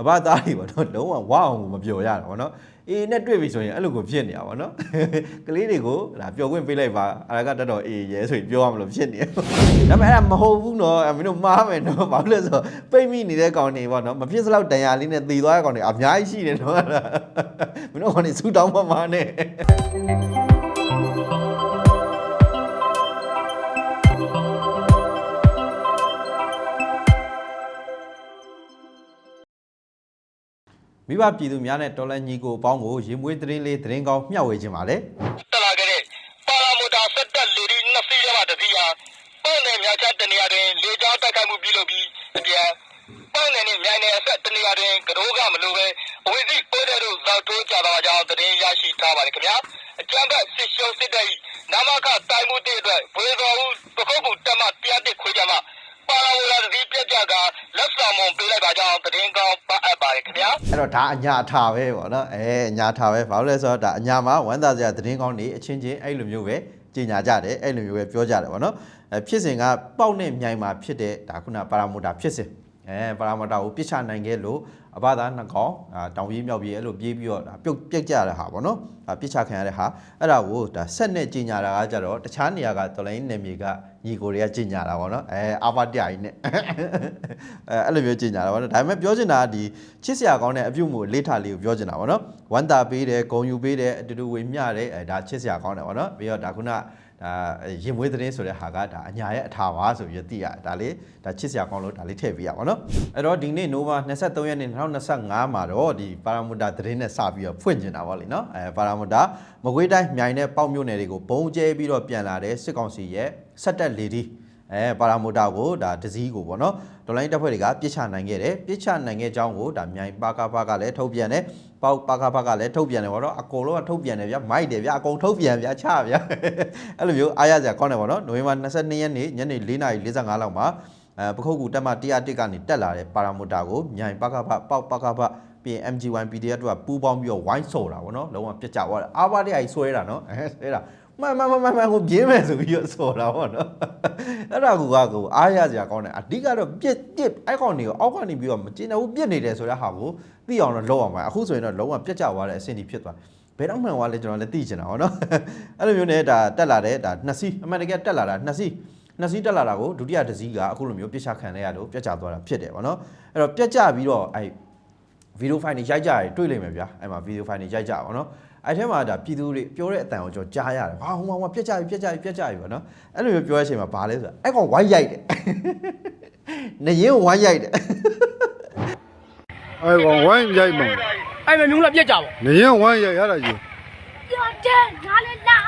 အဘသားတွေပေါ့နော်လုံးဝဝအောင်ကိုမပြောရတာပေါ့နော်အေးနဲ့တွေ့ပြီဆိုရင်အဲ့လိုကိုဖြစ်နေတာပေါ့နော်ကလေးတွေကိုဒါပျော်ခွင့်ပေးလိုက်ပါအဲ့ဒါကတတ်တော်အေးရဲဆိုရင်ပြောရမလို့ဖြစ်နေတယ်ဒါပေမဲ့အဲ့ဒါမဟုတ်ဘူးနော်အဲ့မင်းတို့မှားမယ်နော်ဘာလို့လဲဆိုတော့ပိတ်မိနေတဲ့ကောင်တွေပေါ့နော်မဖြစ်စလောက်တန်ရာလေးနဲ့တည်သွားတဲ့ကောင်တွေအများကြီးရှိတယ်နော်အဲ့ဒါမင်းတို့ကောင်တွေစူတောင်းမှမှာနဲ့ မိဘပြည်သူများနဲ့တော်လန်ညီကိုအပေါင်းကိုရေမွေးသတင်းလေးသတင်းကောင်းမျှဝေခြင်းပါလေတက်လာခဲ့တဲ့ပါရာမိုတာစက်တက်လေဒီနှစ်စီးထဲမှာတစ်စီးဟာပုံနဲ့မြာချတနေရာတွင်လေကြောင်းတိုက်ခိုက်မှုပြုလုပ်ပြီးအပြန်ပုံနဲ့နဲ့မြိုင်နယ်အဆက်တနေရာတွင်ကတိုးကမလိုပဲအဝိစိပိုးတဲ့တို့ဇောက်ထိုးကြတော့ကြောင်းသတင်းရရှိထားပါတယ်ခင်ဗျာအကြမ်းဖက်စစ်ရှုံးစစ်တပ်၏နာမခတိုင်းမှုတဲ့အတွက်ဘွေတော်ဦးပခုတ်ကူတက်မှတရားတစ်ခွေးကြမှာပါရာမိုတာတစ်စီးပြက်ပြကလက်ဆောင်မုံပေး လိုက်ပါကြောင်းသတင်းကောင်းပတ်အပ်ပါတယ်ခင်ဗျာအဲ့တော့ဒါအညာအထာပဲပေါ့နော်အဲအညာအထာပဲဘာလို့လဲဆိုတော့ဒါအညာမှာဝမ်းသာစရာသတင်းကောင်းတွေအချင်းချင်းအဲ့လိုမျိုးပဲကြီးညာကြတယ်အဲ့လိုမျိုးပဲပြောကြတယ်ပေါ့နော်အဲဖြစ်စဉ်ကပေါက်နဲ့မြိုင်မှာဖြစ်တဲ့ဒါခုနပါရာမိုတာဖြစ်စဉ်အဲပါရာမိုတာကိုပြစ်ချနိုင်ခဲ့လို့ အဘသားနှစ်ကောင်အာတောင်ပြေးမြောက်ပြေးအဲ့လိုပြေးပြီးတော့ဒါပြုတ်ပြက်ကြတဲ့ဟာပေါ့နော်ဒါပြစ်ချခံရတဲ့ဟာအဲ့ဒါကိုဒါဆက်နဲ့ကြီးညာတာကကြတော့တခြားနေရာကတော်လိုင်းနယ်မြေကညီကိုတွေကကြီးညာတာပေါ့နော်အဲအာဘတရကြီးနဲ့အဲအဲ့လိုမျိုးကြီးညာတာပေါ့နော်ဒါပေမဲ့ပြောချင်တာကဒီချစ်စရာကောင်းတဲ့အပြုတ်မှုလေးထားလေးကိုပြောချင်တာပေါ့နော်ဝမ်းတာပေးတယ်ဂုံယူပေးတယ်အတူတူဝေမျှတယ်အဲဒါချစ်စရာကောင်းတယ်ပေါ့နော်ပြီးတော့ဒါခုန ဒါရင်မွေးသတင်းဆိုတဲ့ဟာကဒါအညာရဲ့အထာပါဆိုပြီးသိရတယ်ဒါလေးဒါချစ်စရာကောင်းလို့ဒါလေးထည့်ပေးရပါတော့အဲ့တော့ဒီနေ့နိုဘာ23ရက်နေ့2025မှာတော့ဒီပါရာမူတာသတင်းနဲ့စပြီးတော့ဖွင့်ကျင်တာပေါ့လေနော်အဲပါရာမူတာမကွေးတိုင်းမြိုင်နဲ့ပေါက်မြို့နယ်တွေကိုဘုံကျဲပြီးတော့ပြန်လာတဲ့စစ်ကောင်စီရဲ့စက်တက်လေဒီ အဲပါရာမိုတာကိုဒါဒစည်းကိုပေါ့နော်ဒေါ်လိုင်းတပ်ဖွဲ့တွေကပြစ်ချနိုင်ခဲ့တယ်ပြစ်ချနိုင်ခဲ့ကြောင်းကိုဒါမြိုင်ပါကာပါကလည်းထုတ်ပြန်တယ်ပေါက်ပါကာပါကလည်းထုတ်ပြန်တယ်ပေါ့နော်အကုန်လုံးကထုတ်ပြန်တယ်ဗျမိုက်တယ်ဗျအကုန်ထုတ်ပြန်ဗျချဗျအဲ့လိုမျိုးအားရစရာကောင်းတယ်ပေါ့နော်နိုဝင်ဘာ22ရက်နေ့ညနေ4:45လောက်မှာအဲပခုတ်ကူတက်မ101ကနေတက်လာတဲ့ပါရာမိုတာကိုမြိုင်ပါကာပါပေါက်ပါကာပါပြီးရင် MG1 PDF တို့ကပူးပေါင်းပြီးတော့ဝိုင်းဆော်တာပေါ့နော်လုံးဝပြစ်ကြသွားတယ်အာဘာတဲ့အိုင်ဆွဲတာနော်အဲဆွဲတာ မမမမမကိုပြင်းမယ်ဆိုပြီးတော့ဆော်တာပေါ့နော်အဲ့ဒါကူကကိုအားရစရာကောင်းတယ်အဓိကတော့ပြစ်ပြစ်အဲ့ကောင်တွေကိုအောက်ကနေပြီးတော့မကျင်တော့ဘူးပြစ်နေတယ်ဆိုတဲ့ဟာကိုသိအောင်တော့လုပ်အောင်ပါအခုဆိုရင်တော့လုံးဝပြက်ကြသွားတဲ့အဆင့်ကြီးဖြစ်သွားဘယ်တော့မှန်သွားလဲကျွန်တော်လည်းသိချင်တာပေါ့နော်အဲ့လိုမျိုးနဲ့ဒါတက်လာတဲ့ဒါနှစ်စီးအမှန်တကယ်တက်လာတာနှစ်စီးနှစ်စီးတက်လာတာကိုဒုတိယတစ်စီးကအခုလိုမျိုးပြစ်ချခံရရလို့ပြက်ကြသွားတာဖြစ်တယ်ပေါ့နော်အဲ့တော့ပြက်ကြပြီးတော့အဲ့ဗီဒီယိုဖိုင်တွေရိုက်ကြရတယ်တွေ့လိမ့်မယ်ဗျာအဲ့မှာဗီဒီယိုဖိုင်တွေရိုက်ကြပါတော့ အဲ့ထဲမှာဒါပြည်သူတွေပြောတဲ့အတန်ကိုကျွန်တော်ကြားရတယ်ဟာဟိုမှာဟိုမှာပြက်ကြပြီပြက်ကြပြီပြက်ကြပြီပေါ့နော်အဲ့လိုမျိုးပြောတဲ့အချိန်မှာဘာလဲဆိုတော့အဲ့ကောင်ဝိုင်းရိုက်တယ်နရင်ကိုဝိုင်းရိုက်တယ်အဲ့ကောင်ဝိုင်းရိုက်မှာအဲ့မမျိုးလာပြက်ကြပါနေရင်ဝိုင်းရိုက်ရတာကြီးပြောတယ်ငါလည်းလာ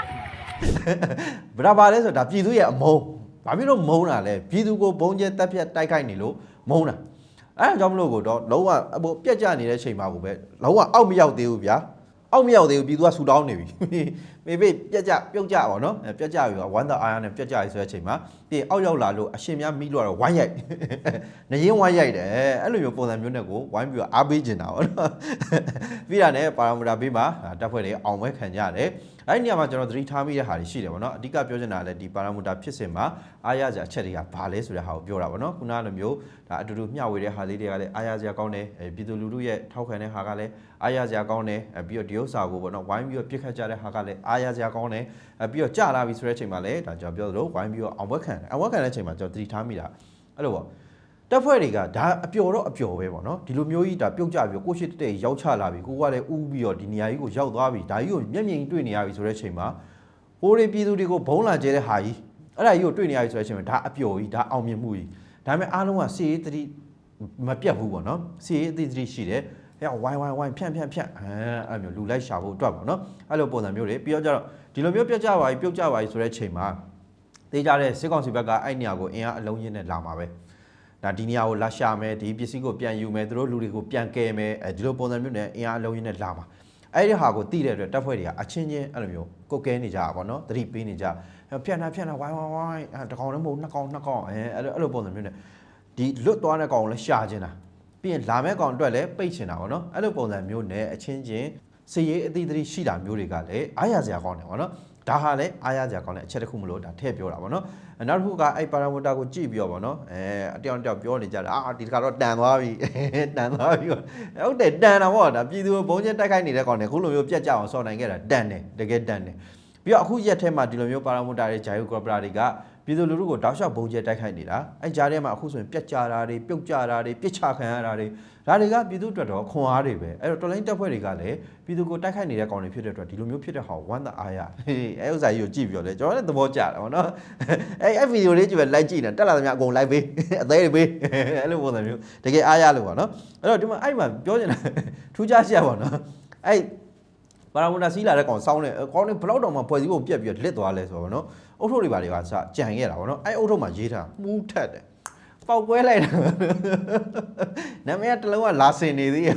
ဗဒါပါလဲဆိုတော့ဒါပြည်သူရဲ့အမုန်းဘာဖြစ်လို့မုန်းတာလဲပြည်သူကိုဘုံကျဲတက်ပြက်တိုက်ခိုက်နေလို့မုန်းတာအဲ့ဒါကြောင့်မလို့ကိုတော့လုံးဝအပေါ်ပြက်ကြနေတဲ့အချိန်မှာကိုပဲလုံးဝအောက်မရောက်သေးဘူးဗျာ အောက်မရောက်သေးဘူးပြည်သူကဆူတောင်းနေပြီမေမေပြက်ကြပြုတ်ကြပါတော့ပြက်ကြပြီဝမ်းသာအားရနဲ့ပြက်ကြပြီဆိုတဲ့အချိန်မှာပြီးအောက်ရောက်လာလို့အရှင်များမိလို့တော့ဝိုင်းရိုက်နရင်ဝိုင်းရိုက်တယ်အဲ့လိုမျိုးပုံစံမျိုးနဲ့ကိုဝိုင်းပြီးတော့အားပေးကျင်တာပေါ့နော်ပြီးတာနဲ့ပါရမီတာဘေးမှာတပ်ဖွဲ့တွေအောင်ပွဲခံကြတယ် အဲ့ဒီနေရာမှာကျွန်တော်သတိထားမိတဲ့ဟာတွေရှိတယ်ပေါ့နော်အဓိကပြောချင်တာလည်းဒီပါရမီတာဖြစ်စဉ်မှာအားရစရာအချက်တွေကဘာလဲဆိုတဲ့ဟာကိုပြောတာပေါ့နော်ခုနကလိုမျိုးဒါအတူတူမျှဝေတဲ့ဟာလေးတွေကလည်းအားရစရာကောင်းတယ်အဲပြည်သူလူထုရဲ့ထောက်ခံတဲ့ဟာကလည်းအားရစရာကောင်းတယ်အဲပြီးတော့ဒီဥစ္စာကိုပေါ့နော်ဝိုင်းပြီးတော့ပြစ်ခတ်ကြတဲ့ဟာကလည်းအားရစရာကောင်းတယ်အဲပြီးတော့ကြာလာပြီဆိုတဲ့အချိန်မှာလည်းဒါကျွန်တော်ပြောသလိုဝိုင်းပြီးတော့အောင်ပွဲခံတယ်အောင်ပွဲခံတဲ့အချိန်မှာကျွန်တော်သတိထားမိတာအဲ့လိုပေါ့ တက်ဖွဲ့တွေကဒါအပျော်တော့အပျော်ပဲပေါ့နော်ဒီလိုမျိုးကြီးဒါပြုတ်ကြပြီးတော့ကိုရှိတဲ့ရောက်ချလာပြီကိုကလည်းဥပြီးတော့ဒီနေရာကြီးကိုရောက်သွားပြီဒါကြီးကိုမျက်မြင်တွေ့နေရပြီဆိုတဲ့အချိန်မှာဟိုတွေပြည်သူတွေကိုဘုံလာကျဲတဲ့ဟာကြီးအဲ့ဒါကြီးကိုတွေ့နေရပြီဆိုတဲ့အချိန်မှာဒါအပျော်ကြီးဒါအောင်မြင်မှုကြီးဒါပေမဲ့အားလုံးကစီရေးတတိမပြတ်ဘူးပေါ့နော်စီရေးအသေးတတိရှိတယ်ဟဲ့ဝိုင်းဝိုင်းဝိုင်းဖြန့်ဖြန့်ဖြန့်အဲအဲ့လိုမျိုးလူလိုက်ရှာဖို့အတွက်ပေါ့နော်အဲ့လိုပုံစံမျိုးတွေပြီးတော့ကျတော့ဒီလိုမျိုးပြတ်ကြပါပြီပြုတ်ကြပါပြီဆိုတဲ့အချိန်မှာတေးကြတဲ့စစ်ကောင်စီဘက်ကအဲ့နေရာကိုအင်အားအလုံးရင်းနဲ့လာမှာပဲ ဒါဒီနေရာကိုလာရှာမယ်ဒီပစ္စည်းကိုပြန်ယူမယ်သူတို့လူတွေကိုပြန်ကယ်မယ်အဲဒီလိုပုံစံမျိုးနဲ့အင်အားအလုံးရင်းနဲ့လာမှာအဲ့ဒီဟာကိုတိတဲ့အတွက်တပ်ဖွဲ့တွေကအချင်းချင်းအဲ့လိုမျိုးကိုကဲနေကြတာပေါ့နော်သတိပေးနေကြဖြန့်နှာဖြန့်နှာဝိုင်းဝိုင်းဝိုင်းအဲတစ်ကောင်လည်းမဟုတ်နှစ်ကောင်နှစ်ကောင်အဲအဲ့လိုအဲ့လိုပုံစံမျိုးနဲ့ဒီလွတ်သွားတဲ့ကောင်ကိုလည်းရှာချင်တာပြီးရင်လာမဲ့ကောင်အတွက်လည်းပိတ်ချင်တာပေါ့နော်အဲ့လိုပုံစံမျိုးနဲ့အချင်းချင်းစည်ရေးအသီးသတိရှိတာမျိုးတွေကလည်းအားရစရာကောင်းတယ်ပေါ့နော် ဒါဟာလည်းအားရစရာကောင်းတဲ့အချက်တစ်ခုမလို့ဒါထည့်ပြောတာပေါ့နော်အဲနောက်တစ်ခုကအဲ့ပါရာမီတာကိုကြည့်ပြီးတော့ပေါ့နော်အဲအတောင်တောင်ပြောနေကြတာအာဒီတစ်ခါတော့တန်သွားပြီတန်သွားပြီဟုတ်တယ်တန်တာပေါ့ဒါပြည်သူဘုံကျတိုက်ခိုက်နေတဲ့ကောင်တွေခုလိုမျိုးပြက်ကြအောင်စော်နိုင်ခဲ့တာတန်တယ်တကယ်တန်တယ်ပြီးတော့အခုရက်ထဲမှာဒီလိုမျိုးပါရာမီတာတွေဂျာယိုကရပရာတွေကပြည်သူလူထုကိုတောက်လျှောက်ဘုံကျတိုက်ခိုက်နေတာအဲ့ကြားထဲမှာအခုဆိုရင်ပြက်ကြတာတွေပြုတ်ကြတာတွေပြစ်ချခံရတာတွေ ဒါတွေကပြည်သူအတွက်တော့ခွန်အားတွေပဲအဲ့တော့တော်လိုင်းတပ်ဖွဲ့တွေကလည်းပြည်သူကိုတိုက်ခိုက်နေတဲ့ကောင်တွေဖြစ်တဲ့အတွက်ဒီလိုမျိုးဖြစ်တဲ့ဟာကိုဝမ်းသာအားရဟေးအဲ့ဥစ္စာကြီးကိုကြည့်ပြီးတော့လေကျွန်တော်လည်းသဘောကျတာပေါ့နော်အဲ့အဲ့ဗီဒီယိုလေးကြည့်ပဲလိုက်ကြည့်နေတက်လာသမျှအကုန်လိုက်ပေးအသေးတွေပေးအဲ့လိုပုံစံမျိုးတကယ်အားရလို့ပေါ့နော်အဲ့တော့ဒီမှာအဲ့မှာပြောနေတာထူးခြားချက်ပေါ့နော်အဲ့ပါရာမူတာစီးလာတဲ့ကောင်စောင်းနေကောင်နေဘလောက်တောင်မှဖွဲ့စည်းပုံပြက်ပြီးတော့လစ်သွားလဲဆိုတော့နော်အုတ်ထုတ်တွေပါတွေကစကြံခဲ့တာပေါ့နော်အဲ့အုတ်ထုတ်မှာရေးထားမူးထက်တယ် ပေါက်ကွဲလိုက်တာနာမည်ကတစ်လုံးကလာစင်နေသေးရဲ့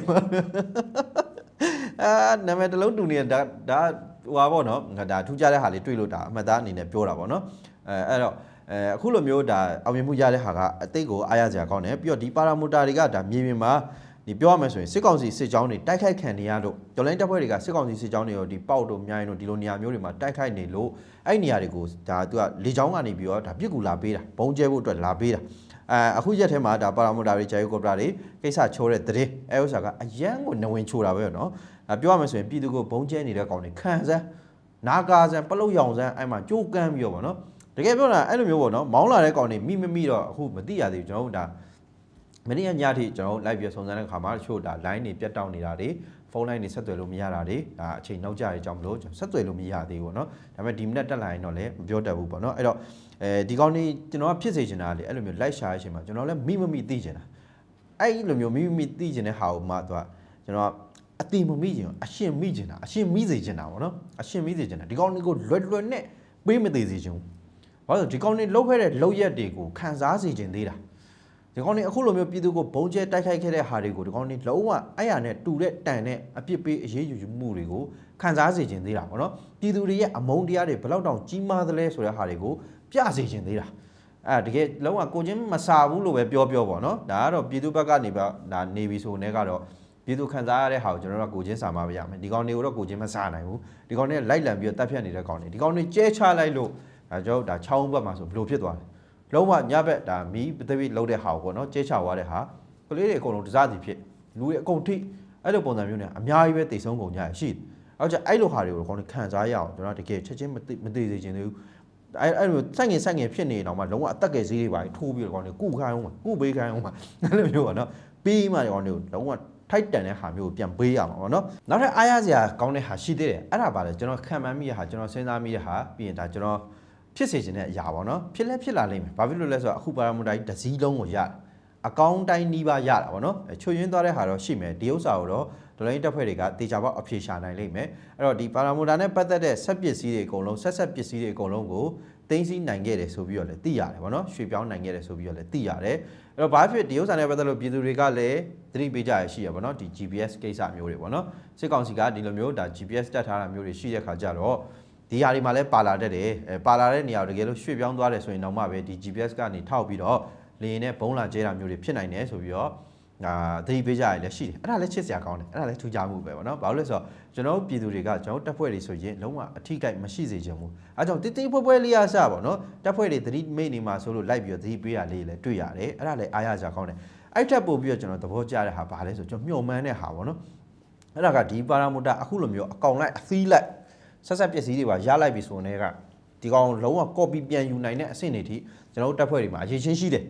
အာနာမည်တစ်လုံးတူနေတာဒါဟိုပါပေါ့နော်ဒါထူးခြားတဲ့ဟာလေးတွေ့လို့ဒါအမှတ်သားအနေနဲ့ပြောတာပေါ့နော်အဲအဲ့တော့အဲအခုလိုမျိုးဒါအောင်မြင်မှုရတဲ့ဟာကအသိကိုအားရစရာကောင်းတယ်ပြီးတော့ဒီပါရာမီတာတွေကဒါမြေပြင်မှာ ဒီပြောရမယ်ဆိုရင်စစ်ကောင်စီစစ်ကြောင်းတွေတိုက်ခိုက်ခံနေရလို့တော်လိုင်းတပ်ဖွဲ့တွေကစစ်ကောင်စီစစ်ကြောင်းတွေရောဒီပေါက်တို့မြိုင်းတို့ဒီလိုနေရာမျိုးတွေမှာတိုက်ခိုက်နေလို့အဲ့နေရာတွေကိုဒါသူကလေကြောင်းကနေပြီးတော့ဒါပြစ်ကူလာပေးတာဘုံကျဲဖို့အတွက်လာပေးတာအဲအခုရက်ထဲမှာဒါပါရာမီတာတွေဂျာယိုကော်ပတာတွေကိစ္စချိုးတဲ့တဲ့အဲဥစ္စာကအရန်ကိုနဝင်ချိုးတာပဲနော်အဲပြောရမယ်ဆိုရင်ပြည်သူကိုဘုံကျဲနေတဲ့ကောင်တွေခံစမ်းနာကာစမ်းပလုတ်ရောင်စမ်းအဲ့မှာကြိုးကမ်းပြီးတော့ဗောနော်တကယ်ပြောတာအဲ့လိုမျိုးပေါ့နော်မောင်းလာတဲ့ကောင်တွေမိမမိတော့အခုမသိရသေးဘူးကျွန်တော်တို့ဒါ မနေ့ကညထိကျွန်တော်လိုက်ပြီးစုံစမ်းတဲ့ခါမှာတချို့ဒါ line တွေပြတ်တောက်နေတာတွေဖုန်း line တွေဆက်သွယ်လို့မရတာတွေဒါအချိန်နောက်ကျရဲကြောင့်မလို့ဆက်သွယ်လို့မရသေးဘူးပေါ့နော်ဒါပေမဲ့ဒီမနေ့တက်လာရင်တော့လည်းမပြောတတ်ဘူးပေါ့နော်အဲ့တော့အဲဒီကောင်းနေကျွန်တော်ကဖြစ်စေချင်တာလေအဲ့လိုမျိုး live ရှာရချိန်မှာကျွန်တော်လည်းမိမမိသိချင်တာအဲ့လိုမျိုးမိမမိသိချင်တဲ့ဟာကိုမှသူကကျွန်တော်အတိမမိချင်အရှင်မိချင်တာအရှင်မိစေချင်တာပေါ့နော်အရှင်မိစေချင်တာဒီကောင်းနေကိုလွယ်လွယ်နဲ့ပေးမသေးစေချင်ဘူးဘာလို့ဒီကောင်းနေလောက်ခဲ့တဲ့လောက်ရက်တွေကိုခံစားစေချင်သေးတာ ဒီကောင်းနေအခုလိုမျိုးပြည်သူကိုဘုံကျဲတိုက်ခိုက်ခဲ့တဲ့ဟာတွေကိုဒီကောင်းနေလုံးဝအဲ့ရနဲ့တူတဲ့တန်တဲ့အပြစ်ပေးအရေးယူမှုတွေကိုခံစားစေခြင်းသေးတာပေါ့နော်ပြည်သူတွေရဲ့အမုန်းတရားတွေဘယ်လောက်တောင်ကြီးမားသလဲဆိုတဲ့ဟာတွေကိုပြစေခြင်းသေးတာအဲတကယ်လုံးဝကိုချင်းမစာဘူးလို့ပဲပြောပြောပေါ့နော်ဒါကတော့ပြည်သူဘက်ကနေပါဒါနေပြီဆိုနေကတော့ပြည်သူခံစားရတဲ့ဟာကိုကျွန်တော်တို့ကကိုချင်းစာမပါရမယ်ဒီကောင်တွေကိုတော့ကိုချင်းမစားနိုင်ဘူးဒီကောင်တွေလိုက်လံပြီးတော့တက်ဖြတ်နေတဲ့ကောင်တွေဒီကောင်တွေကျဲချလိုက်လို့ဒါကြောင့်ဒါချောင်းဘက်မှာဆိုဘယ်လိုဖြစ်သွားလဲ လုံးဝညဘက်ဒါမီးပသိပိလုံးတဲ့ဟာကိုပေါ့နော်ကျဲချသွားတဲ့ဟာကလေးတွေအကုန်လုံးတစားစီဖြစ်လူတွေအကုန်ထိအဲ့လိုပုံစံမျိုးနဲ့အများကြီးပဲတိတ်ဆုံးကုန်ကြရရှိတယ်အောက်ကျအဲ့လိုဟာတွေကိုကောင်းခံစားရအောင်ကျွန်တော်တကယ်ချက်ချင်းမသိမသိစေချင်သေးဘူးအဲ့အဲ့လိုစိုက်ငင်စိုက်ငင်ဖြစ်နေတော့မှလုံးဝအတက်ကယ်ဈေးတွေပါထိုးပြီးတော့ကောင်းနေကုခိုင်းအောင်ကုပေးခိုင်းအောင်အဲ့လိုမျိုးပေါ့နော်ပြီးမှကောင်းနေလုံးဝထိုက်တန်တဲ့ဟာမျိုးကိုပြန်ပေးရမှာပေါ့နော်နောက်ထပ်အားရစရာကောင်းတဲ့ဟာရှိသေးတယ်အဲ့ဒါပါလေကျွန်တော်ခံမှန်းမိတဲ့ဟာကျွန်တော်စဉ်းစားမိတဲ့ဟာပြီးရင်ဒါကျွန်တော် ဖြစ်စေခြင်းတဲ့အရာပေါ့နော်ဖြစ်လဲဖြစ်လာလိမ့်မယ်ဘာဖြစ်လို့လဲဆိုတော့အခုပါရမူတိုင်းတစ်စည်းလုံးကိုရတာအကောင့်တိုင်းနီးပါးရတာပေါ့နော်အဲချွတ်ယွင်းသွားတဲ့ဟာတော့ရှိမယ်ဒီဥစ္စာကိုတော့ဒလိုင်းတက်ဖွဲ့တွေကတေချာပေါက်အဖြေရှာနိုင်လိမ့်မယ်အဲ့တော့ဒီပါရမူတာနဲ့ပတ်သက်တဲ့ဆက်ပစ္စည်းတွေအကုန်လုံးဆက်ဆက်ပစ္စည်းတွေအကုန်လုံးကိုတင်းစီနိုင်ခဲ့တယ်ဆိုပြီးတော့လည်းသိရတယ်ပေါ့နော်ရွှေပြောင်းနိုင်ခဲ့တယ်ဆိုပြီးတော့လည်းသိရတယ်အဲ့တော့ဘာဖြစ်ဒီဥစ္စာနဲ့ပတ်သက်လို့ပြည်သူတွေကလည်းသတိပေးကြရရှိရပေါ့နော်ဒီ GPS ကိစ္စမျိုးတွေပေါ့နော်စစ်ကောင်စီကဒီလိုမျိုးဒါ GPS တက်ထားတာမျိုးတွေရှိတဲ့ခါကျတော့ ဒီဟာတွေမှာလည်းပါလာတတ်တယ်အဲပါလာတဲ့နေရာကိုတကယ်လို့ရွှေ့ပြောင်းသွားတယ်ဆိုရင်တော့မှပဲဒီ GPS ကနေထောက်ပြီးတော့လေရင်နဲ့ဘုံလာကျဲတာမျိုးတွေဖြစ်နိုင်တယ်ဆိုပြီးတော့အာသတိပေးကြရလည်းရှိတယ်အဲ့ဒါလည်းချစ်စရာကောင်းတယ်အဲ့ဒါလည်းထူးခြားမှုပဲပေါ့နော်ဘာလို့လဲဆိုတော့ကျွန်တော်တို့ပြည်သူတွေကကျွန်တော်တို့တပ်ဖွဲ့တွေဆိုရင်လုံးဝအထီးကိုက်မရှိစေချင်ဘူးအဲကြောင့်တိတိဖွဲဖွဲလေးရစပေါ့နော်တပ်ဖွဲ့တွေသတိမိတ်နေမှာဆိုလို့လိုက်ပြီးတော့သတိပေးရလေးလည်းတွေ့ရတယ်အဲ့ဒါလည်းအားရစရာကောင်းတယ်အဲ့ထက်ပို့ပြီးတော့ကျွန်တော်သဘောကျတဲ့ဟာဘာလဲဆိုကျွန်တော်မျှော်မှန်းတဲ့ဟာပေါ့နော်အဲ့ဒါကဒီပါရာမီတာအခုလိုမျိုးအကောင်လိုက်အသီးလိုက် ဆက်ဆက်ပစ္စည်းတွေပါရလိုက်ပြီဆိုရင်လည်းကဒီကောင်လုံးဝ copy ပြန်ယူနိုင်တဲ့အဆင့်တွေထိကျွန်တော်တို့တက်ဖွဲ့တွေမှာအရေးချင်းရှိတယ်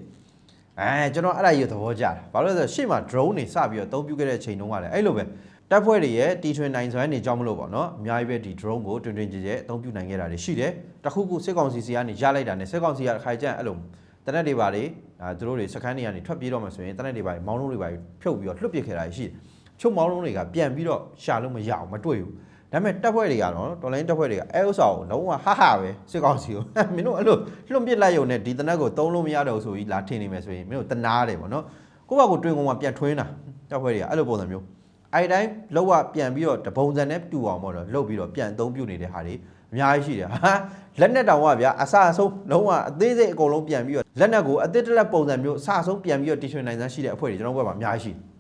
အဲကျွန်တော်အဲ့ဒါကြီးကိုသဘောကျတာဘာလို့လဲဆိုတော့ရှေ့မှာ drone တွေစပြီးတော့အသုံးပြုခဲ့တဲ့အချိန်တုန်းကလည်းအဲ့လိုပဲတက်ဖွဲ့တွေရဲ့တီထွင်နိုင်စွမ်းနေကြောင်းမလို့ပေါ့နော်အများကြီးပဲဒီ drone ကိုတွင်တွင်ကြဲကြဲအသုံးပြုနိုင်ခဲ့တာတွေရှိတယ်တခုခုစစ်ကောင်စီစီကနေရလိုက်တာနဲ့စစ်ကောင်စီကတစ်ခါကျရင်အဲ့လိုတနက်တွေပါလေဒါသူတို့တွေစခန်းတွေကနေထွက်ပြေးတော့မှဆိုရင်တနက်တွေပါမောင်းလုံးတွေပါဖြုတ်ပြီးတော့လွတ်ပစ်ခဲ့တာရှိတယ်ချုပ်မောင်းလုံးတွေကပြန်ပြီးတော့ရှာလို့မရအောင်မတွေ့ဘူး ဒါပေမဲ့တက်ဖွဲ့တွေကတော့တော်လိုင်းတက်ဖွဲ့တွေကအဲဥစ္စာကိုလုံးဝဟဟပဲစစ်ကောင်စီကိုမင်းတို့အဲ့လိုလွတ်ပစ်လိုက်ရုံနဲ့ဒီတနက်ကိုသုံးလို့မရတော့ဘူးဆိုပြီးလာထင်နေမယ်ဆိုရင်မင်းတို့တနာတယ်ပေါ့နော်ကိုယ့်ဘက်ကိုတွင်ကုန်မှာပြန်ထွင်းတာတက်ဖွဲ့တွေကအဲ့လိုပုံစံမျိုးအဲ့တိုင်းလောက်ဝပြန်ပြီးတော့တပုံစံနဲ့တူအောင်ပေါ့နော်လှုပ်ပြီးတော့ပြန်အသုံးပြုနေတဲ့ဟာတွေအများကြီးရှိတယ်ဟာလက်နဲ့တောင်ကဗျာအစအဆုံးလုံးဝအသေးစိတ်အကုန်လုံးပြန်ပြီးတော့လက်နဲ့ကိုအသေးတလက်ပုံစံမျိုးအစအဆုံးပြန်ပြီးတော့တီထွင်နိုင်စမ်းရှိတဲ့အဖွဲ့တွေကျွန်တော်ဘက်မှာအများကြီးရှိတယ်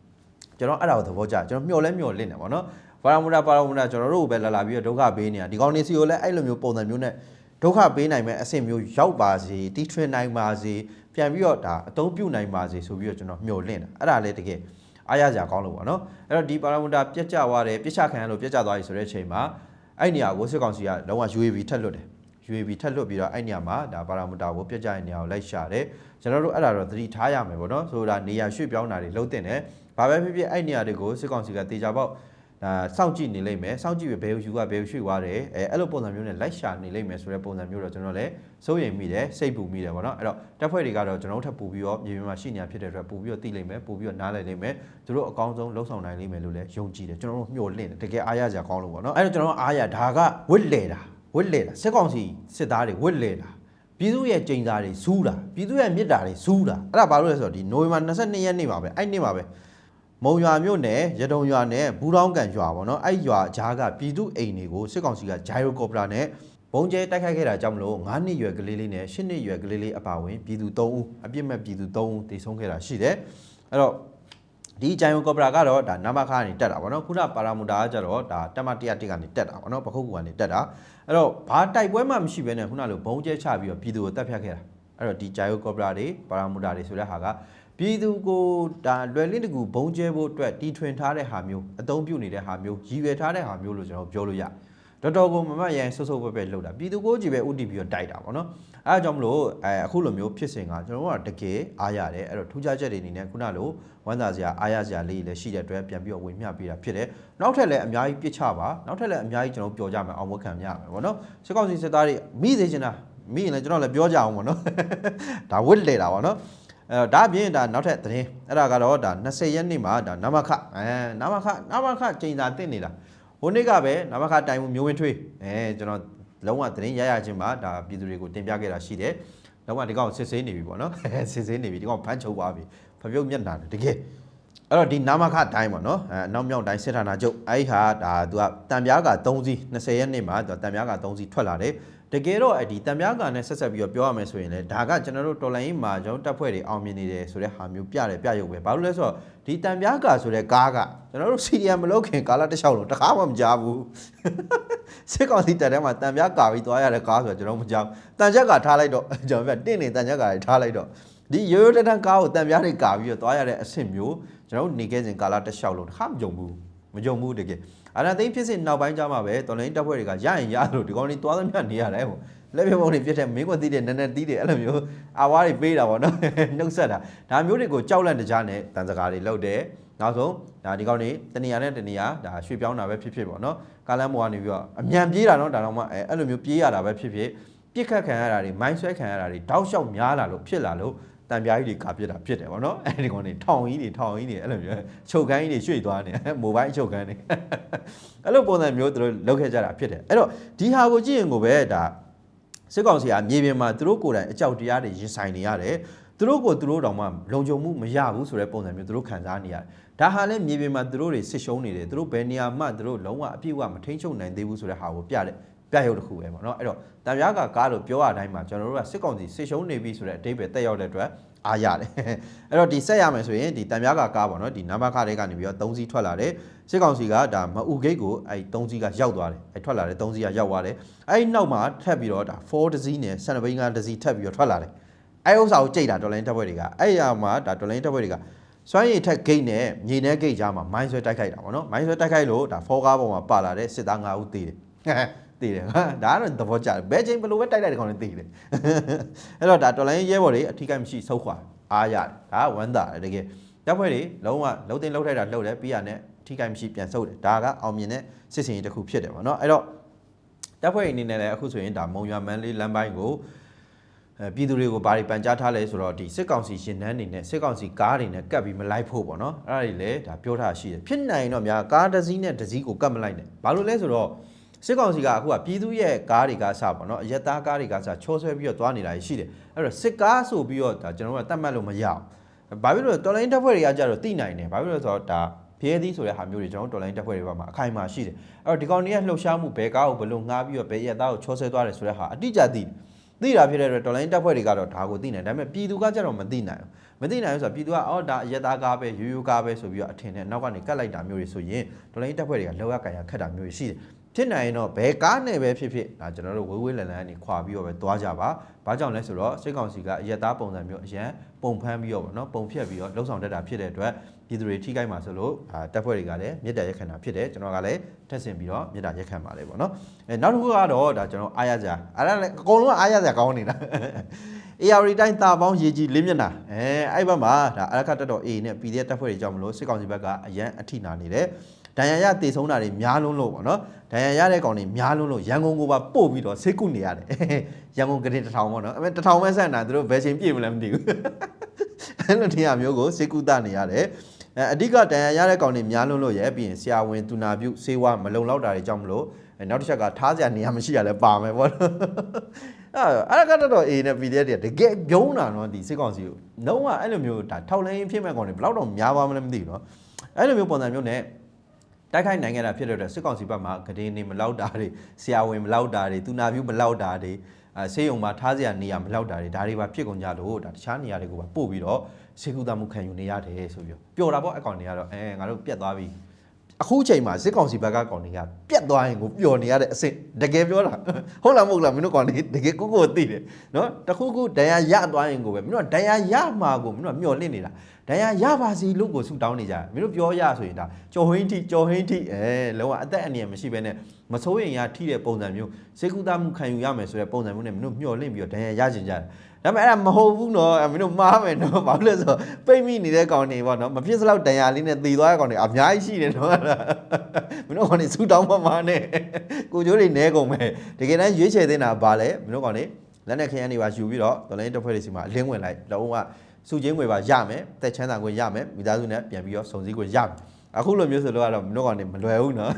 ကျွန်တော်အဲ့ဒါကိုသဘောကျတယ်ကျွန်တော်မျှော်လဲမျှော်လင့်တယ်ဗောနော် ပါရမူတာပါရမူတာကျွန်တော်တို့ကိုပဲလာလာပြီးတော့ဒုက္ခပေးနေတာဒီကောင်နေစီကိုလည်းအဲ့လိုမျိုးပုံစံမျိုးနဲ့ဒုက္ခပေးနိုင်မဲ့အဆင့်မျိုးရောက်ပါစေတီထွင်နိုင်ပါစေပြန်ပြီးတော့ဒါအသုံးပြုနိုင်ပါစေဆိုပြီးတော့ကျွန်တော်မျှော်လင့်တာအဲ့ဒါလည်းတကယ်အားရစရာကောင်းလို့ပေါ့နော်အဲ့တော့ဒီပါရမူတာပြက်ကျသွားတယ်ပြက်ချခံရလို့ပြက်ကျသွားပြီဆိုတဲ့အချိန်မှာအဲ့နေရာကိုစစ်ကောင်စီကလုံးဝ UAV ထက်လွတ်တယ် UAV ထက်လွတ်ပြီးတော့အဲ့နေရာမှာဒါပါရမူတာကိုပြက်ကျတဲ့နေရာကိုလိုက်ရှာတယ်ကျွန်တော်တို့အဲ့ဒါတော့သတိထားရမယ်ပေါ့နော်ဆိုတာနေရာရွှေ့ပြောင်းတာတွေလုံးတင်တယ်ဘာပဲဖြစ်ဖြစ်အဲ့နေရာတွေကိုစစ်ကောင်စီကတေချာပေါက် ဒါစောင့်ကြည့်နေလိမ့်မယ်စောင့်ကြည့်ပြီးဘယ်ကိုယူကဘယ်ကိုရွှေ့သွားတယ်အဲအဲ့လိုပုံစံမျိုးနဲ့လိုက်ရှာနေလိမ့်မယ်ဆိုတဲ့ပုံစံမျိုးတော့ကျွန်တော်လည်းစိုးရိမ်မိတယ်စိတ်ပူမိတယ်ပေါ့နော်အဲ့တော့တပ်ဖွဲ့တွေကတော့ကျွန်တော်တို့ထပ်ပူပြီးတော့မြေပြင်မှာရှိနေတာဖြစ်တဲ့အတွက်ပူပြီးတော့သိလိမ့်မယ်ပူပြီးတော့နားလည်လိမ့်မယ်သူတို့အကောင်းဆုံးလှုပ်ဆောင်နိုင်လိမ့်မယ်လို့လည်းယုံကြည်တယ်ကျွန်တော်တို့မျှော်လင့်တယ်တကယ်အားရစရာကောင်းလို့ပေါ့နော်အဲ့တော့ကျွန်တော်တို့အားရဒါကဝစ်လေတာဝစ်လေတာစစ်ကောင်စီစစ်သားတွေဝစ်လေတာပြည်သူရဲ့ကြိမ်သားတွေစူးတာပြည်သူရဲ့မြစ်တာတွေစူးတာအဲ့ဒါဘာလို့လဲဆိုတော့ဒီနိုဝင်ဘာ22ရက်နေ့မှာပဲအဲ့နေ့မှာပဲ မုံရွာမြို့နယ်ရတုံရွာနဲ့ဘူးတောင်းကန်ရွာပေါ့နော်အဲ့ရွာကြားကပြည်သူအိမ်တွေကိုစစ်ကောင်စီကဂျိုင်ရိုကော်ပတာနဲ့ဘုံကျဲတိုက်ခိုက်ခဲ့တာကြောင့်မလို့9နှစ်ရွယ်ကလေးလေးနဲ့10နှစ်ရွယ်ကလေးလေးအပါဝင်ပြည်သူ3ဦးအပြစ်မဲ့ပြည်သူ3ဦးတေဆုံးခဲ့တာရှိတယ်အဲ့တော့ဒီဂျိုင်ယိုကော်ပရာကတော့ဒါနမခါကနေတက်တာပေါ့နော်ခုနပါရာမူတာကကျတော့ဒါတက်မ101ကနေတက်တာပေါ့နော်ပခုတ်ကူကနေတက်တာအဲ့တော့ဘာတိုက်ပွဲမှမရှိဘဲနဲ့ခုနလိုဘုံကျဲချပြီးတော့ပြည်သူကိုတက်ဖြတ်ခဲ့တာအဲ့တော့ဒီဂျိုင်ယိုကော်ပရာတွေပါရာမူတာတွေဆိုတဲ့ဟာက ပြည်သူကိုဒါလွယ်လင်းတကူဘုံကျဲဖို့အတွက်တီထွင်ထားတဲ့ဟာမျိုးအသုံးပြုနေတဲ့ဟာမျိုးရည်ရွယ်ထားတဲ့ဟာမျိုးလို့ကျွန်တော်ပြောလို့ရတယ်တော်တော်ကိုမမတ်ရန်ဆုပ်ဆုပ်ပဲပဲလှုပ်တာပြည်သူကိုကြည့်ပဲဥတီပြီးတော့တိုက်တာပေါ့နော်အဲအကြောင်းမလို့အဲအခုလိုမျိုးဖြစ်စဉ်ကကျွန်တော်တို့ကတကယ်အားရတယ်အဲ့တော့ထူးခြားချက်တွေအနေနဲ့ခုနလိုဝမ်းသာစရာအားရစရာလေးတွေလည်းရှိတဲ့အတွက်ပြန်ပြီးတော့ဝင်မျှပေးတာဖြစ်တယ်နောက်ထပ်လည်းအများကြီးပြစ်ချပါနောက်ထပ်လည်းအများကြီးကျွန်တော်တို့ပြောကြမယ်အောင်မခံရမယ်ပေါ့နော်စစ်ကောင်စီစစ်သားတွေမိသေးချင်တာမိရင်လည်းကျွန်တော်လည်းပြောကြအောင်ပေါ့နော်ဒါဝစ်လေတာပေါ့နော် အဲတော့ဒါအပြင်ဒါနောက်ထပ်သတင်းအဲ့ဒါကတော့ဒါ20ရက်နေ့မှာဒါနမခအဲနမခနမခချိန်သာတင်နေတာဟိုနေ့ကပဲနမခတိုင်မှုမျိုးဝင်းထွေးအဲကျွန်တော်လုံးဝသတင်းရရချင်းမှာဒါပြည်သူတွေကိုတင်ပြခဲ့တာရှိတယ်လုံးဝဒီကောင်စစ်ဆေးနေပြီပေါ့နော်စစ်ဆေးနေပြီဒီကောင်ဖမ်းချုပ်သွားပြီဖပြုတ်မျက်နှာတယ်တကယ်အဲ့တော့ဒီနာမခတိုင်းပေါ့နော်အဲအနောက်မြောက်တိုင်းစစ်ဌာနချုပ်အဲ့ဒီဟာဒါသူကတံပြားက3စီး20ရက်နေ့မှာသူကတံပြားက3စီးထွက်လာတယ် တကယ်တော့အဲ့ဒီတံပြားကနဲ့ဆက်ဆက်ပြီးတော့ပြောရမယ်ဆိုရင်လည်းဒါကကျွန်တော်တို့တော်လိုင်းမှာကျွန်တော်တပ်ဖွဲ့တွေအောင်မြင်နေတယ်ဆိုတဲ့ဟာမျိုးပြတယ်ပြရုပ်ပဲဘာလို့လဲဆိုတော့ဒီတံပြားကဆိုတဲ့ကားကကျွန်တော်တို့ CDM မလုပ်ခင်ကာလတစ်လျှောက်လုံးတစ်ခါမှမကြားဘူးစစ်ကောင်စီတပ်ထဲမှာတံပြားကာပြီးသွားရတဲ့ကားဆိုတော့ကျွန်တော်မကြောက်တန်ချက်ကထားလိုက်တော့ကျွန်တော်ပြတင့်နေတန်ချက်ကတွေထားလိုက်တော့ဒီရိုးရိုးတန်းတန်းကားကိုတံပြားတွေကာပြီးတော့သွားရတဲ့အဆင့်မျိုးကျွန်တော်တို့နေခဲ့စဉ်ကာလတစ်လျှောက်လုံးတစ်ခါမကြုံဘူးမကြုံဘူးတကယ် အာနာသိန်းဖြစ်စဉ်နောက်ပိုင်းကျမှပဲတော်လိုင်းတပ်ဖွဲ့တွေကရရင်ရလို့ဒီကောင်တွေသွားသမျှနေရတယ်ဟိုလက်ပြပုံတွေပြစ်တဲ့မင်းကွက်သီးတဲ့နန်းနန်းသီးတဲ့အဲ့လိုမျိုးအာဝါးတွေပေးတာပေါ့နော်နှုတ်ဆက်တာဒါမျိုးတွေကိုကြောက်လန့်တကြားနဲ့တန်စကားတွေလောက်တယ်နောက်ဆုံးဒါဒီကောင်တွေတနေရာနဲ့တနေရာဒါရွှေ့ပြောင်းတာပဲဖြစ်ဖြစ်ပေါ့နော်ကာလန်ဘောကနေပြီးတော့အမြန်ပြေးတာနော်ဒါတော့မှအဲအဲ့လိုမျိုးပြေးရတာပဲဖြစ်ဖြစ်ပြစ်ခတ်ခံရတာတွေမိုင်းဆွဲခံရတာတွေတောက်လျှောက်များလာလို့ဖြစ်လာလို့ တန်ပြားကြီးတွေကာပြစ်တာဖြစ်တယ်ပေါ့နော်အဲဒီကောင်တွေထောင်ကြီးတွေထောင်ကြီးတွေအဲ့လိုမျိုးချုပ်ကိုင်းကြီးတွေရွှေ့သွားနေမိုဘိုင်းချုပ်ကိုင်းတွေအဲ့လိုပုံစံမျိုးသူတို့လုပ်ခဲ့ကြတာဖြစ်တယ်အဲ့တော့ဒီဟာကိုကြည့်ရင်ကိုပဲဒါစစ်ကောင်စီကမြေပြင်မှာသူတို့ကိုယ်တိုင်အကြောက်တရားတွေရင်ဆိုင်နေရတယ်သူတို့ကိုသူတို့တောင်မှလုံခြုံမှုမရဘူးဆိုတဲ့ပုံစံမျိုးသူတို့ခံစားနေရတယ်ဒါဟာလည်းမြေပြင်မှာသူတို့တွေစစ်ရှုံးနေတယ်သူတို့ဘယ်နေရာမှသူတို့လုံးဝအပြည့်အဝမထိန်ချုပ်နိုင်သေးဘူးဆိုတဲ့ဟာကိုပြတယ် ပြရုပ်တစ်ခုပဲပေါ့နော်အဲ့တော့တံပြားကကားလို့ပြောရတိုင်းမှာကျွန်တော်တို့ကစစ်ကောင်စီစစ်ရှုံးနေပြီဆိုတဲ့အတိတ်ပဲတက်ရောက်တဲ့အတွက်အားရတယ်အဲ့တော့ဒီဆက်ရမယ်ဆိုရင်ဒီတံပြားကကားပေါ့နော်ဒီနံပါတ်ခါတွေကနေပြီးတော့၃စီးထွက်လာတယ်စစ်ကောင်စီကဒါမအူဂိတ်ကိုအဲ့၃စီးကရောက်သွားတယ်အဲ့ထွက်လာတယ်၃စီးကရောက်သွားတယ်အဲ့နောက်မှာထပ်ပြီးတော့ဒါ4တစီးနဲ့ဆန်နဘိန်းကတစီးထပ်ပြီးတော့ထွက်လာတယ်အဲ့ဥစ္စာကိုကြိတ်တာဒေါ်လာတပ်ဖွဲ့တွေကအဲ့ရမှာဒါဒေါ်လာတပ်ဖွဲ့တွေကစွမ်းရည်ထက်ဂိတ်နဲ့မြေနဲ့ဂိတ်ကြားမှာမိုင်းဆွဲတိုက်ခိုက်တာပေါ့နော်မိုင်းဆွဲတိုက်ခိုက်လို့ဒါ4ကားပေါ်မှာပါလာတဲ့စစ်သား5ဦးသေတယ် တည်တယ်ဟာဒါကတော့သဘောကျတယ်ဘယ်ချိန်ဘယ်လိုပဲတိုက်လိုက်တဲ့ကောင်တွေတည်တယ်အဲ့တော့ဒါတော်လိုင်းရဲဘော်တွေအထီးကိမရှိဆုတ်ခွာအားရတယ်ဒါကဝမ်းသာတယ်တကယ်တပ်ဖွဲ့တွေလုံးဝလုံးတင်လုံးထိုက်တာလှုပ်တယ်ပြီးရနဲ့အထီးကိမရှိပြန်ဆုတ်တယ်ဒါကအောင်မြင်တဲ့စစ်စင်ရေးတစ်ခုဖြစ်တယ်ပေါ့နော်အဲ့တော့တပ်ဖွဲ့အနေနဲ့လည်းအခုဆိုရင်ဒါမုံရွာမန်းလေးလမ်းပိုင်းကိုအဲပြည်သူတွေကိုဘာတွေပန်ကြားထားလဲဆိုတော့ဒီစစ်ကောင်စီရှင်နှန်းနေနဲ့စစ်ကောင်စီကားတွေနဲ့ကတ်ပြီးမလိုက်ဖို့ပေါ့နော်အဲ့ဒါတွေလည်းဒါပြောထားရှိတယ်ဖြစ်နိုင်တော့များကားတစ်စီးနဲ့တစ်စီးကိုကတ်မလိုက်နဲ့ဘာလို့လဲဆိုတော့ စစ်ကောင်စီကအခုကပြည်သူရဲ့ကားတွေကစပါတော့အရက်သားကားတွေကစချောဆွဲပြီးတော့သွားနေတာရှိတယ်အဲ့တော့စစ်ကားဆိုပြီးတော့ဒါကျွန်တော်တို့ကတတ်မှတ်လို့မရအောင်ဘာဖြစ်လို့တော်လိုင်းတပ်ဖွဲ့တွေကကြတော့တိနိုင်တယ်ဘာဖြစ်လို့လဲဆိုတော့ဒါဖျဲသီးဆိုတဲ့ဟာမျိုးတွေကျွန်တော်တို့တော်လိုင်းတပ်ဖွဲ့တွေဘက်မှာအခိုင်အမာရှိတယ်အဲ့တော့ဒီကောင်တွေကလှုပ်ရှားမှုဘယ်ကားကိုဘယ်လိုငှားပြီးတော့ဘယ်ရက်သားကိုချောဆွဲသွားတယ်ဆိုတဲ့ဟာအတိအကျသိတယ်သိတာဖြစ်တဲ့အတွက်တော်လိုင်းတပ်ဖွဲ့တွေကတော့ဒါကိုသိနိုင်တယ်ဒါပေမဲ့ပြည်သူကကြတော့မသိနိုင်ဘူးမသိနိုင်ဘူးဆိုတော့ပြည်သူကအော်ဒါအရက်သားကားပဲရိုးရိုးကားပဲဆိုပြီးတော့အထင်နဲ့နောက်ကနေကတ်လိုက်တာမျိုးတွေဆိုရင်ဒေါ်လာတက်ဖွဲ့တွေကလောရကန်ရခက်တာမျိုးတွေရှိတယ် ဖြစ်နိုင်ရင်တော့ဘယ်ကားနဲ့ပဲဖြစ်ဖြစ်ဒါကျွန်တော်တို့ဝေးဝေးလန်လန်ကနေခွာပြီးတော့ပဲသွားကြပါဘာကြောင့်လဲဆိုတော့စစ်ကောင်စီကအရက်သားပုံစံမျိုးအရန်ပုံဖမ်းပြီးတော့ဗောနော်ပုံဖြတ်ပြီးတော့လှုပ်ဆောင်တတ်တာဖြစ်တဲ့အတွက်ပြည်သူတွေထိခိုက်မှာဆိုလို့အာတက်ဖွဲ့တွေကလည်းမြေတ္တာရက်ခံတာဖြစ်တယ်ကျွန်တော်ကလည်းထက်ဆင်ပြီးတော့မြေတ္တာရက်ခံပါလေဗောနော်အဲနောက်တစ်ခုကတော့ဒါကျွန်တော်အားရစရာအားရလည်းအကုန်လုံးအားရစရာကောင်းနေတာ AR တိုင်းတာပေါင်းရေကြီးလေးမျက်နှာအဲအဲ့ဘက်မှာဒါအရခတ်တက်တော် A နဲ့ PDF တပ်ဖွဲ့တွေကြောင့်မလို့စစ်ကောင်စီဘက်ကအရန်အထိနာနေတယ် ဒဏ်ရာရတေဆုံးတာတွေများလုံးလို့ပေါ့နော်ဒဏ်ရာရတဲ့ကောင်တွေများလုံးလို့ရန်ကုန်ကိုပါပို့ပြီးတော့စိတ်ကုနေရတယ်ရန်ကုန်ကလေးတစ်ထောင်ပေါ့နော်အဲ့တစ်ထောင်ပဲဆက်နေတာသူတို့ဘယ်ချိန်ပြည့်မလဲမသိဘူးအဲ့လိုတရားမျိုးကိုစိတ်ကုသနေရတယ်အဲအဓိကဒဏ်ရာရတဲ့ကောင်တွေများလုံးလို့ရဲ့ပြီးရင်ဆရာဝန်တူနာပြုစေဝါမလုံလောက်တာတွေကြောင့်မလို့အဲနောက်တစ်ချက်ကထားစရာနေရာမရှိရလဲပါမယ်ပေါ့နော်အဲ့အဲ့ကတော့ A နဲ့ PDF တွေတကယ်ပြုံးတာနော်ဒီစစ်ကောင်စီကိုလုံးဝအဲ့လိုမျိုးဒါထောက်လိုင်းဖြစ်မဲ့ကောင်တွေဘယ်တော့တော့များပါမလဲမသိဘူးနော်အဲ့လိုမျိုးပုံစံမျိုးနဲ့ တိုက်ခိုက်နိုင်ခဲ့တာဖြစ်တဲ့အတွက်စစ်ကောင်စီဘက်မှာဂဒင်းနေမလောက်တာတွေဆရာဝန်မလောက်တာတွေသူနာပြုမလောက်တာတွေအဲဆေးရုံမှာထားစရာနေရာမလောက်တာတွေဒါတွေပါဖြစ်ကုန်ကြလို့ဒါတခြားနေရာတွေကိုပါပို့ပြီးတော့စေကူတာမှုခံယူနေရတယ်ဆိုပြီးတော့ပျော်တာပေါ့အကောင်တွေကတော့အဲငါတို့ပြတ်သွားပြီအခုချိန်မှာစစ်ကောင်စီဘက်ကကောင်တွေကပြက်သွားရင်ကိုပျော်နေရတဲ့အဆင့်တကယ်ပြောတာဟုတ်လားမဟုတ်လားမင်းတို့ကောင်တွေတကယ်ကိုကိုသိတယ်နော်တခုခုဒဏ်ရာရသွားရင်ကိုပဲမင်းတို့ကဒဏ်ရာရမှာကိုမင်းတို့ကမျောလင့်နေတာဒဏ်ရာရပါစီလို့ကိုဆူတောင်းနေကြတယ်မင်းတို့ပြောရဆိုရင်ဒါကြော်ဟင်းထိကြော်ဟင်းထိအဲလောကအသက်အန္တရာယ်မရှိဘဲနဲ့မစိုးရင်ရထိတဲ့ပုံစံမျိုးစေကူတာမှုခံယူရမယ်ဆိုတဲ့ပုံစံမျိုးနဲ့မင်းတို့မျောလင့်ပြီးတော့ဒဏ်ရာရကျင်ကြတယ်ဒါပေမဲ့အဲ့ဒါမဟုတ်ဘူးနော်အဲ့မင်းတို့မှားမယ်နော်ဘာလို့လဲဆိုတော့ပိတ်မိနေတဲ့ကောင်တွေပေါ့နော်မဖြစ်စလောက်ဒဏ်ရာလေးနဲ့တည်သွားတဲ့ကောင်တွေအများကြီးရှိတယ်နော်မင်းတို့ကောင်တွေစူတောင်းမမနဲ့ကိုကျိုးတွေနဲကုန်မယ်တကယ်တမ်းရွေးချယ်တင်တာဘာလဲမင်းတို့ကောင်တွေလက်နဲ့ခရမ်းတွေပါယူပြီးတော့တော်လိုင်းတစ်ဖွဲ့တွေစီမှာအလင်းဝင်လိုက်လုံးဝ စုချင်းငွေပါရမယ်တက်ချမ်းသာငွေရမယ်မိသားစုနဲ့ပြန်ပြီးတော့စုံစည်းခွင့်ရမယ်အခုလိုမျိုးဆိုလို့ကတော့မင်းတို့ကောင်တွေမလွယ်ဘူးနော်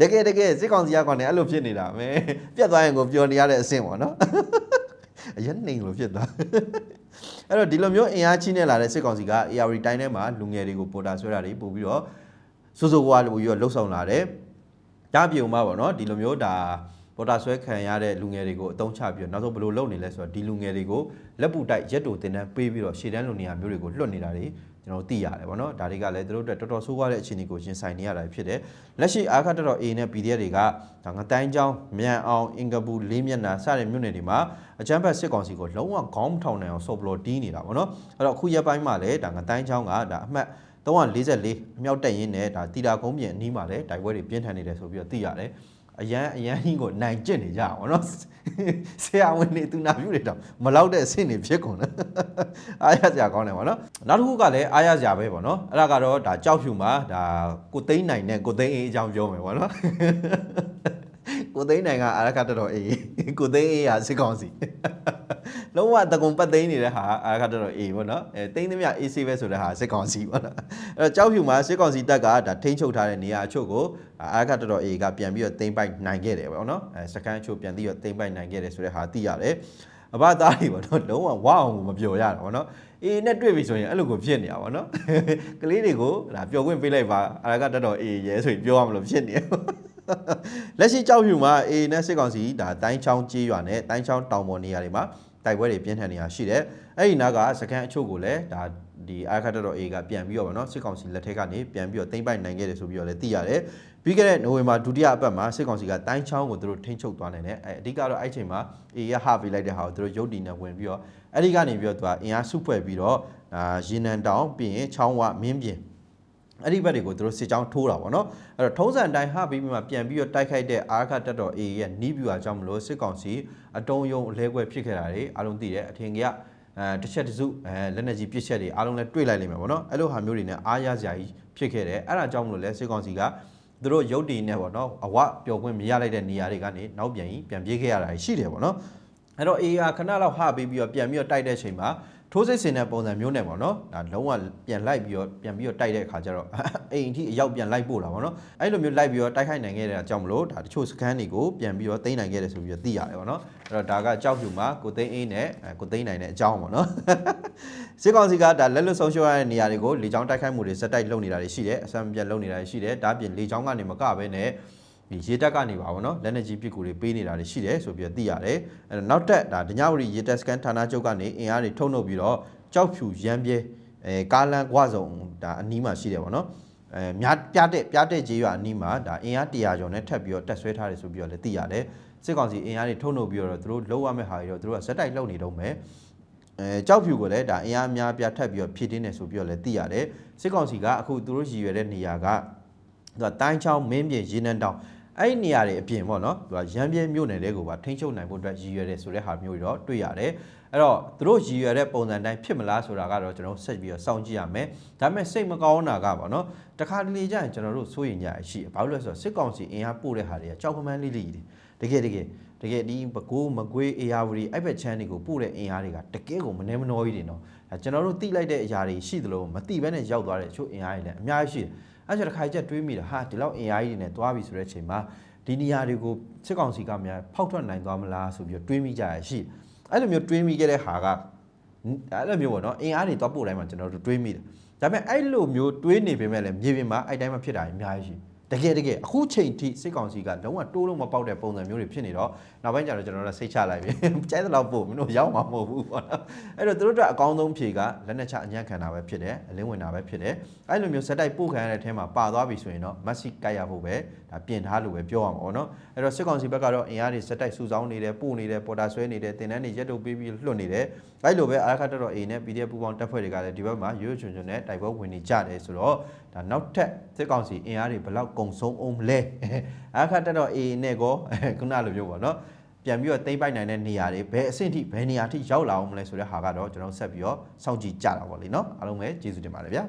တကယ်တကယ်စစ်ကောင်စီကကောင်တွေအဲ့လိုဖြစ်နေတာမဲပြတ်သွားရင်ကိုပျော်နေရတဲ့အဆင့်ပေါ့နော်အရင်နေလို့ဖြစ်သွားအဲ့တော့ဒီလိုမျိုးအင်အားကြီးနေလာတဲ့စစ်ကောင်စီက AR တိုင်းထဲမှာလူငယ်တွေကိုပေါ်တာဆွဲတာတွေပို့ပြီးတော့စိုးစိုးဝါလို့ပြီးတော့လှုပ်ဆောင်လာတယ်။ဒါပြုံမှာပေါ့နော်ဒီလိုမျိုးဒါ ပေါ်တာဆွဲခံရတဲ့လူငယ်တွေကိုအတုံးချပြီးတော့နောက်ဆုံးဘယ်လိုလုပ်နေလဲဆိုတော့ဒီလူငယ်တွေကိုလက်ပူတိုက်ရက်တူတင်တန်းပေးပြီးတော့ရှေ့တန်းလူနေရာမျိုးတွေကိုလွတ်နေတာတွေကျွန်တော်တို့သိရတယ်ပေါ့နော်ဒါတွေကလည်းသူတို့အတွက်တော်တော်ဆိုးွားတဲ့အခြေအနေကိုရင်ဆိုင်နေရတာဖြစ်တယ်လက်ရှိအာခတ်တော်တော် A နဲ့ PDF တွေကဒါငတိုင်းချောင်းမြန်အောင်အင်ကပူလေးမျက်နှာစတဲ့မြို့နယ်တွေမှာအကြမ်းဖက်စစ်ကောင်စီကိုလုံးဝခေါင်းမထောင်နိုင်အောင်ဆော့ဘလော်တီးနေတာပေါ့နော်အဲ့တော့အခုရက်ပိုင်းမှာလည်းဒါငတိုင်းချောင်းကဒါအမှတ်344အမြောက်တက်ရင်းနဲ့ဒါတီတာကုန်းပြင်အနီးမှာလည်းတိုက်ပွဲတွေပြင်းထန်နေတယ်ဆိုပြီးတော့သိရတယ် အရန်အရန်ကြီးကိုနိုင်ကျင့်နေကြအောင်ဗောနော်ဆရာဝန်တွေသူနာပြုတွေတော့မလောက်တဲ့အဆင့်တွေဖြစ်ကုန်တယ်အားရစရာကောင်းတယ်ဗောနော်နောက်တစ်ခုကလည်းအားရစရာပဲဗောနော်အဲ့ဒါကတော့ဒါကြောက်ဖြူမှာဒါကိုသိန်းနိုင်နဲ့ကိုသိန်းအေးအကြောင်းပြောမယ်ဗောနော် ကိုသိန်းနိုင်ကအာရခတ်တော်တော်အေးကိုသိန်းအေးဟာစစ်ကောင်စီလုံးဝတကုံပတ်သိန်းနေတဲ့ဟာအာရခတ်တော်တော်အေးပေါ့နော်အဲသိန်းသမျှအေးဆေးပဲဆိုတဲ့ဟာစစ်ကောင်စီပေါ့နော်အဲ့တော့ကြောက်ဖြူမှာစစ်ကောင်စီတပ်ကဒါထိန်းချုပ်ထားတဲ့နေရာအချို့ကိုအာရခတ်တော်တော်အေးကပြန်ပြီးတော့သိမ်းပိုက်နိုင်ခဲ့တယ်ပေါ့နော်အဲစကန်အချို့ပြန်ပြီးတော့သိမ်းပိုက်နိုင်ခဲ့တယ်ဆိုတဲ့ဟာသိရတယ်အဘသားတွေပေါ့နော်လုံးဝဝအောင်ကိုမပြောရတာပေါ့နော်အေးနဲ့တွေ့ပြီဆိုရင်အဲ့လိုကိုဖြစ်နေတာပေါ့နော်ကလေးတွေကိုဒါပျော်ခွင့်ပေးလိုက်ပါအာရခတ်တော်တော်အေးရဲဆိုရင်ပြောရမလို့ဖြစ်နေတယ် လက်ရှိကြောက်ဖြူမှာအေနဲ့စစ်ကောင်စီဒါတိုင်းချောင်းကြေးရွာနဲ့တိုင်းချောင်းတောင်ပေါ်နေရာတွေမှာတိုက်ပွဲတွေပြင်းထန်နေတာရှိတယ်။အဲ့ဒီနားကစကန်အချို့ကိုလည်းဒါဒီအာခတ်တော်အေကပြန်ပြီးတော့ဗောနော်စစ်ကောင်စီလက်ထက်ကနေပြန်ပြီးတော့တင်ပိုက်နိုင်ခဲ့တယ်ဆိုပြီးတော့လည်းသိရတယ်။ပြီးခဲ့တဲ့နိုဝင်ဘာဒုတိယအပတ်မှာစစ်ကောင်စီကတိုင်းချောင်းကိုသူတို့ထိန်းချုပ်သွားနိုင်တယ်။အဲအဓိကတော့အဲ့ချိန်မှာအေရဟပေးလိုက်တဲ့ဟာကိုသူတို့ရုပ်တည်နေဝင်ပြီးတော့အဲ့ဒီကနေပြီးတော့သူကအင်အားစုဖွဲ့ပြီးတော့အာရေနံတောင်ပြီးရင်ချောင်းဝမင်းပြင် အဲ့ဒီဘက်တွေကိုသူတို့စစ်ကြောင်းထိုးတာပေါ့နော်အဲ့တော့ထုံးစံတိုင်းဟပြီးမှပြန်ပြီးတော့တိုက်ခိုက်တဲ့အာခတ်တက်တော် A ရဲ့နီးဗျူဟာကြောင့်မလို့စစ်ကောင်စီအတုံးယုံအလဲကွဲဖြစ်ခဲ့တာတွေအားလုံးသိတယ်အထင်ကြီးကအဲတစ်ချက်တစ်စုအဲလက်နက်ကြီးပြစ်ချက်တွေအားလုံးလည်းတွေ့လိုက်လိမ့်မယ်ပေါ့နော်အဲ့လိုဟာမျိုးတွေနဲ့အားရစရာကြီးဖြစ်ခဲ့တယ်အဲ့ဒါကြောင့်မလို့လဲစစ်ကောင်စီကသူတို့ရုပ်တည်နေပေါ့နော်အဝပျော်ခွင့်မရလိုက်တဲ့နေရာတွေကနေနောက်ပြန်ကြီးပြန်ပြေးခဲ့ရတာရှိတယ်ပေါ့နော်အဲ့တော့ A ကခဏလောက်ဟပြီးပြီးတော့ပြန်ပြီးတော့တိုက်တဲ့အချိန်မှာ ထိုးစစ်ဆင်တဲ့ပုံစံမျိုးနဲ့ပေါ့နော်ဒါလုံးဝပြန်လိုက်ပြီးတော့ပြန်ပြီးတော့တိုက်တဲ့အခါကျတော့အိမ်အထိအရောက်ပြန်လိုက်ပို့လာပေါ့နော်အဲ့လိုမျိုးလိုက်ပြီးတော့တိုက်ခိုက်နိုင်ခဲ့တဲ့အကြောင်းမလို့ဒါတချို့စခန်းတွေကိုပြန်ပြီးတော့သိမ်းနိုင်ခဲ့တယ်ဆိုပြီးတော့သိရတယ်ပေါ့နော်အဲ့တော့ဒါကကြောက်ဖြူမှာကိုသိန်းအေးနဲ့အဲကိုသိန်းနိုင်တဲ့အကြောင်းပေါ့နော်စစ်ကောင်စီကဒါလက်လွတ်ဆုံးရှုံးရတဲ့နေရာတွေကိုလေကြောင်းတိုက်ခိုက်မှုတွေစက်တိုက်လုပ်နေတာတွေရှိတယ်အဆမ်းပြတ်လုပ်နေတာတွေရှိတယ်ဒါပြင်လေကြောင်းကနေမကဘဲနဲ့ ဒီရေတက်ကနေပါဗောနော်လက်နက်ကြီးပစ်ကူတွေပေးနေတာတွေရှိတယ်ဆိုပြီးတော့သိရတယ်အဲ့တော့နောက်တက်ဒါဒညဝရီရေတက်စကန်ဌာနချုပ်ကနေအင်အားတွေထုတ်နှုတ်ပြီးတော့ကြောက်ဖြူရမ်းပြဲအဲကားလန်ကွာဆောင်ဒါအနီးမှာရှိတယ်ဗောနော်အဲများပြတဲ့ပြတဲ့ကြေးရွာအနီးမှာဒါအင်အား100ကျော်နဲ့ထပ်ပြီးတော့တက်ဆွဲထားတယ်ဆိုပြီးတော့လည်းသိရတယ်စစ်ကောင်စီအင်အားတွေထုတ်နှုတ်ပြီးတော့သူတို့လုံးဝမဲ့ဟာတွေတော့သူတို့ကဇက်တိုက်လှုပ်နေတော့မယ်အဲကြောက်ဖြူကိုလည်းဒါအင်အားများပြထပ်ပြီးတော့ဖြည့်တင်းနေဆိုပြီးတော့လည်းသိရတယ်စစ်ကောင်စီကအခုသူတို့ရည်ရွယ်တဲ့နေရာကသူကတိုင်းချောင်းမင်းပြင်ရေနန်းတောင် အဲ့ဒီနေရာတွေအပြင်ပေါ့နော်သူကရမ်းပြဲမြို့နယ်တွေကိုပါထိန်းချုပ်နိုင်ဖို့အတွက်ရည်ရွယ်တယ်ဆိုတဲ့ဟာမျိုးတွေတော့တွေ့ရတယ်အဲ့တော့သူတို့ရည်ရွယ်တဲ့ပုံစံတိုင်းဖြစ်မလားဆိုတာကတော့ကျွန်တော်ဆက်ပြီးတော့စောင့်ကြည့်ရမယ်ဒါပေမဲ့စိတ်မကောင်းတာကပေါ့နော်တခါတလေကျရင်ကျွန်တော်တို့စိုးရိမ်ကြရရှိတယ်ဘာလို့လဲဆိုတော့စစ်ကောင်စီအင်အားပို့တဲ့ဟာတွေကကြောက်ခမန်းလေးလေးတွေတကယ်တကယ်တကယ်ဒီဘကိုးမကွေးအေယာဝတီအဲ့ဘက်ချမ်းတွေကိုပို့တဲ့အင်အားတွေကတကယ်ကိုမနှဲမနှောကြီးတွေနော်ဒါကျွန်တော်တို့တိလိုက်တဲ့အရာတွေရှိသလိုမတိဘဲနဲ့ရောက်သွားတဲ့အချို့အင်အားတွေလည်းအများကြီးရှိတယ် အဲ့ကျတော့တစ်ခါကျတွေးမိတာဟာဒီလောက်အင်အားကြီးတွေနဲ့သွားပြီဆိုတဲ့အချိန်မှာဒီနေရာတွေကိုစစ်ကောင်စီကများဖောက်ထွက်နိုင်သွားမလားဆိုပြီးတော့တွေးမိကြရရှိတယ်အဲ့လိုမျိုးတွေးမိခဲ့တဲ့ဟာကအဲ့လိုမျိုးပေါ့နော်အင်အားတွေတော့ပို့တိုင်းမှာကျွန်တော်တို့တွေးမိတယ်ဒါပေမဲ့အဲ့လိုမျိုးတွေးနေပေမဲ့လည်းမြေပြင်မှာအဲ့တိုင်းမှာဖြစ်တာအများကြီးရှိ တကယ်တကယ်အခုချိန်ထိစစ်ကောင်စီကလုံးဝတိုးလုံးမပေါက်တဲ့ပုံစံမျိုးတွေဖြစ်နေတော့နောက်ပိုင်းကျတော့ကျွန်တော်တို့စိတ်ချလိုက်ပြီကြိုက်သလောက်ပို့မင်းတို့ရောက်မှာမဟုတ်ဘူးပေါ့နော်အဲ့တော့သူတို့တို့အကောင်းဆုံးဖြေကလက်နဲ့ချအညံ့ခံတာပဲဖြစ်တယ်အလင်းဝင်တာပဲဖြစ်တယ်အဲ့လိုမျိုးစက်တိုက်ပို့ခံရတဲ့အထဲမှာပါသွားပြီဆိုရင်တော့မက်ဆီကိုက်ရဖို့ပဲဒါပြင်ထားလို့ပဲပြောရမှာပေါ့နော်အဲ့တော့စစ်ကောင်စီဘက်ကတော့အင်အားတွေစက်တိုက်စုဆောင်းနေတယ်ပို့နေတယ်ပေါ်တာဆွဲနေတယ်တင်တန်းတွေရက်တုပ်ပေးပြီးလွှတ်နေတယ်အဲ့လိုပဲအာရခတ်တော် A နဲ့ PDF ပူပေါင်းတပ်ဖွဲ့တွေကလည်းဒီဘက်မှာရွရွချွန်ချွန်နဲ့တိုက်ပွဲဝင်နေကြတယ်ဆိုတော့ဒါနောက်ထပ်စစ်ကောင်စီအင်အားတွေဘယ်လောက်ကုံဆုံးအောင်မလဲအာရခတ်တော် A နဲ့ကောခုနလိုမျိုးပေါ့နော်ပြန်ပြီးတော့တိမ့်ပိုက်နိုင်တဲ့နေရာတွေဘယ်အဆင့်ထိဘယ်နေရာထိရောက်လာအောင်မလဲဆိုတဲ့ဟာကတော့ကျွန်တော်ဆက်ပြီးတော့စောင့်ကြည့်ကြတာပေါ့လေနော်အားလုံးပဲကျေးဇူးတင်ပါတယ်ဗျာ